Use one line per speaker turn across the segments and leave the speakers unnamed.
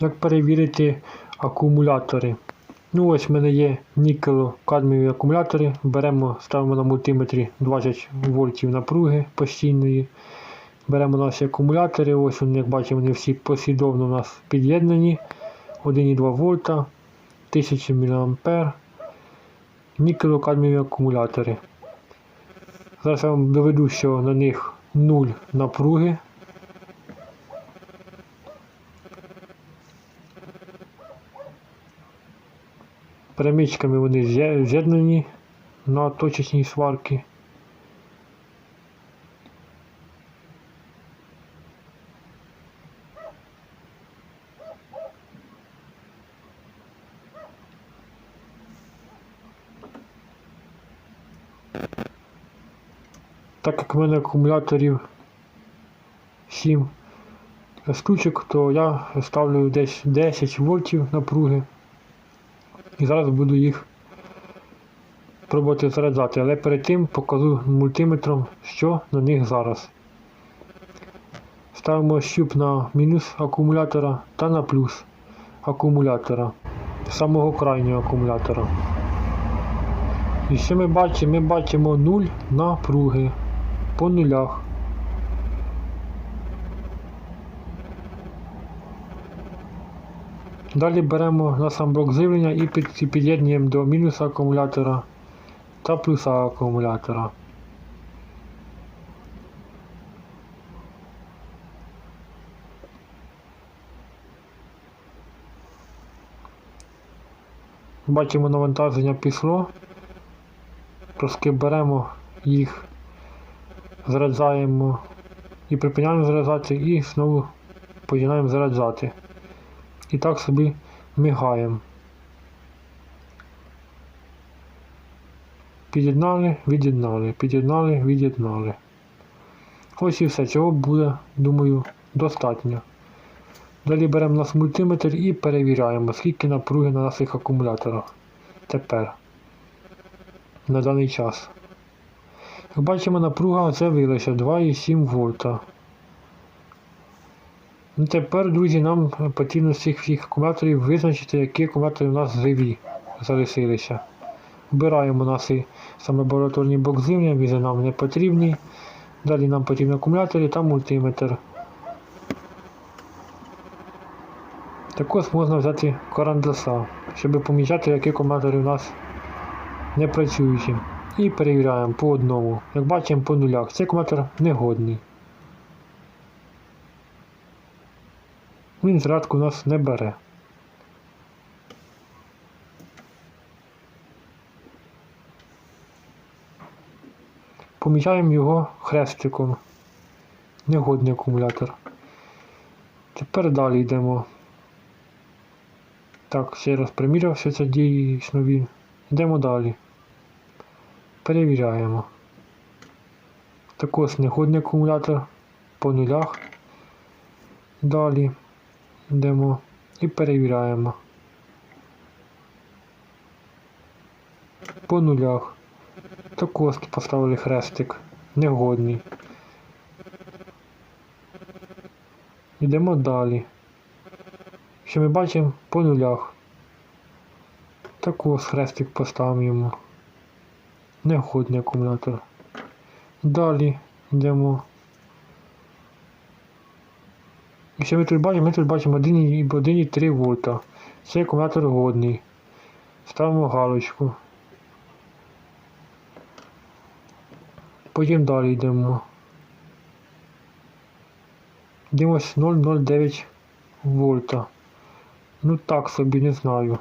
Як перевірити акумулятори? Ну ось в мене є нікело-кадмієві акумулятори. Беремо, ставимо на мультиметрі 20 вольтів напруги постійної. Беремо наші акумулятори. Ось вони, як бачимо, вони всі послідовно у нас під'єднані. 1,2 вольта, 1000 мА. Нікело-кадмієві акумулятори. Зараз я вам доведу, що на них 0 напруги. Перемичками вони з'є- з'єднані на точечній сварки. Так як в мене акумуляторів 7 штучок, то я ставлю десь 10 вольтів напруги. І зараз буду їх пробувати заряджати, але перед тим покажу мультиметром, що на них зараз. Ставимо щуп на мінус акумулятора та на плюс акумулятора, самого крайнього акумулятора. І що ми бачимо? Ми бачимо 0 напруги по нулях. Далі беремо на сам блок живлення і під'єднуємо до мінуса акумулятора та плюса акумулятора. Бачимо навантаження пішло. Трошки беремо їх, заряджаємо і припиняємо заряджати і знову починаємо заряджати. І так собі мигаємо. Під'єднали, від'єднали, під'єднали, від'єднали. Ось і все. Цього буде, думаю, достатньо. Далі беремо наш мультиметр і перевіряємо, скільки напруги на наших акумуляторах. Тепер. На даний час. Як бачимо, напруга з'явилася 2,7 вольта. Ну, тепер, друзі, нам потрібно з цих всіх акумуляторів визначити, які акумулятори у нас живі залишилися. Вбираємо наші саме лабораторні блок живлення, нам не потрібний. Далі нам потрібні акумулятори та мультиметр. Також можна взяти карандаса, щоб помічати, які акумулятори у нас не працюючі. І перевіряємо по одному. Як бачимо по нулях, цей акумулятор негодний. Він зрадку нас не бере. Помічаємо його хрестиком. Негодний акумулятор. Тепер далі йдемо. Так, ще раз приміряв, це дійсно він. Йдемо далі. Перевіряємо. Також негодний акумулятор по нулях. Далі йдемо і перевіряємо. По нулях. Також поставили хрестик. Негодний. Йдемо далі. Що ми бачимо по нулях. Також хрестик поставимо йому. Негодний акумулятор. Далі йдемо. І що ми тут бачимо? Ми тут бачимо 1,3 вольта. Цей акумулятор годний. Ставимо галочку. Потім далі йдемо. Дивимось 0,09 вольта. Ну так собі не знаю.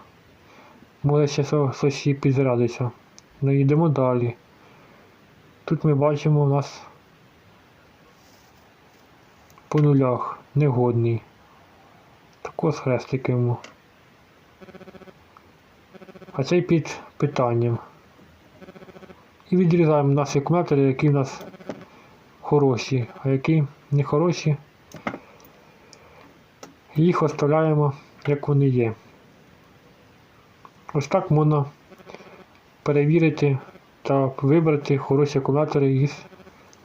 Може ще со- щось і підзарядиться. Ну йдемо далі. Тут ми бачимо у нас по нулях негодний. Також хрестик йому. А цей під питанням. І відрізаємо наші акумулятори, які в нас хороші, а які не хороші. Їх оставляємо, як вони є. Ось так можна перевірити та вибрати хороші акумулятори із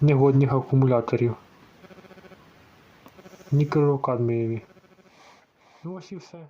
негодних акумуляторів. Нікелокадмієві. Ну ось і все.